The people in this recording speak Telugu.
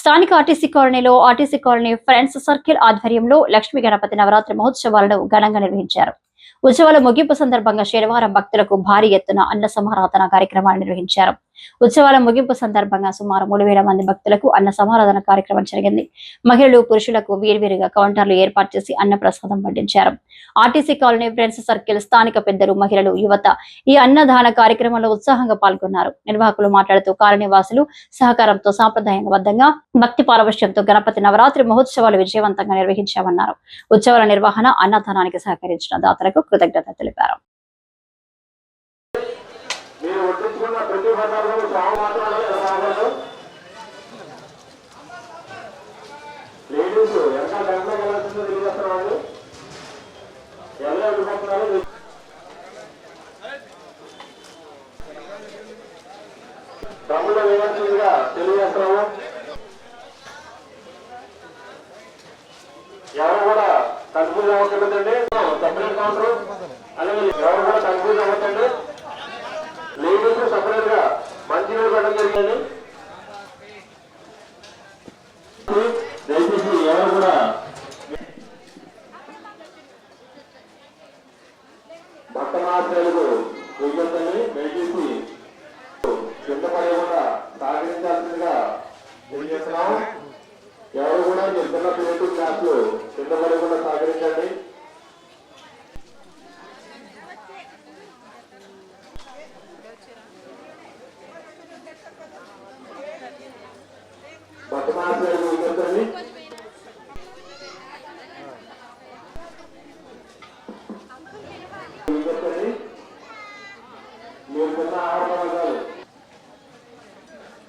స్థానిక ఆర్టీసీ కాలనీలో ఆర్టీసీ కాలనీ ఫ్రెండ్స్ సర్కిల్ ఆధ్వర్యంలో లక్ష్మీ గణపతి నవరాత్రి మహోత్సవాలను ఘనంగా నిర్వహించారు. ఉత్సవాల ముగింపు సందర్భంగా శనివారం భక్తులకు భారీ ఎత్తున అన్న సమారాధన కార్యక్రమాన్ని నిర్వహించారు. ఉత్సవాల ముగింపు సందర్భంగా సుమారు మూడు వేల మంది భక్తులకు అన్న సమారాధన కార్యక్రమం జరిగింది. మహిళలు పురుషులకు వేర్వేరుగా కౌంటర్లు ఏర్పాటు చేసి అన్న ప్రసాదం వడ్డించారు. ఆర్టీసీ కాలనీ ఫ్రెండ్స్ సర్కిల్ స్థానిక పెద్దలు మహిళలు యువత ఈ అన్నదాన కార్యక్రమంలో ఉత్సాహంగా పాల్గొన్నారు. నిర్వాహకులు మాట్లాడుతూ కాలనీ వాసులు సహకారంతో సాంప్రదాయబద్ధంగా భక్తి పారవశ్యంతో గణపతి నవరాత్రి మహోత్సవాలు విజయవంతంగా నిర్వహించామన్నారు. ఉత్సవాల నిర్వహణ అన్నదానానికి సహకరించిన దాతలకు కృతజ్ఞత తెలిపారు మీరు వడ్డించుకున్న ప్రతి పదార్థం సాగు మాత్రమే రావాలి లేడీస్ ఎంత గంట వెళ్ళాల్సిందో తెలియజేస్తారు వాళ్ళు ఎలా వెళ్ళిపోతున్నారు డబ్బులు వేయాల్సిందిగా తెలియజేస్తాము ఎవరు కూడా కన్ఫ్యూజ్ అవ్వకూడదండి సెపరేట్ కౌంటర్ అలాగే ఎవరు కూడా కన్ఫ్యూజ్ అవ్వకండి సపరేట్గా మంచినీళ్ళు పెట్టడం జరిగింది దయచేసి ఎవరు కూడా భక్త మాత్రలకు విజ్ఞప్తిని దయచేసి కింద పడకుండా సహకరించాల్సిందిగా తెలియజేస్తున్నాం. ఎవరు కూడా ఇస్తున్న ప్లేటు మీరు కొన్న ఆహార పదార్థాలు